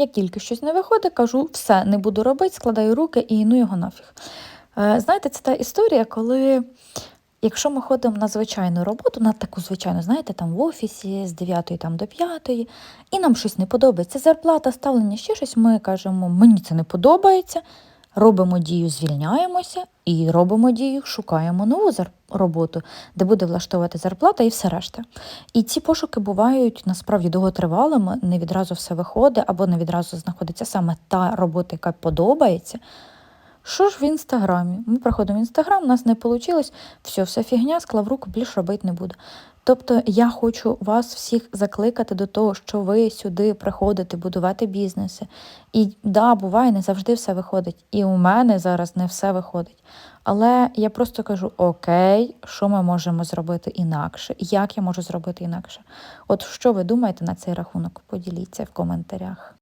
Як тільки щось не виходить, кажу, все, не буду робити, складаю руки і ну його нафіг. Е, Знаєте, це та історія, коли якщо ми ходимо на звичайну роботу, на таку звичайну, знаєте, там в офісі з 9 там, до 5, і нам щось не подобається, зарплата, ставлення, ще щось, ми кажемо, мені це не подобається, робимо дію, звільняємося і робимо дію, шукаємо нову роботу, де буде влаштовувати зарплата і все решта. І ці пошуки бувають насправді довготривалими, не відразу все виходить, або не відразу знаходиться саме та робота, яка подобається. Що ж в інстаграмі? Ми приходимо в інстаграм, у нас не вийшло, все, все фігня, склав руку, більше робити не буду. Тобто я хочу вас всіх закликати до того, що ви сюди приходите будувати бізнеси. І да, буває, не завжди все виходить. І у мене зараз не все виходить. Але я просто кажу: окей, що ми можемо зробити інакше? Як я можу зробити інакше? От що ви думаєте на цей рахунок? Поділіться в коментарях.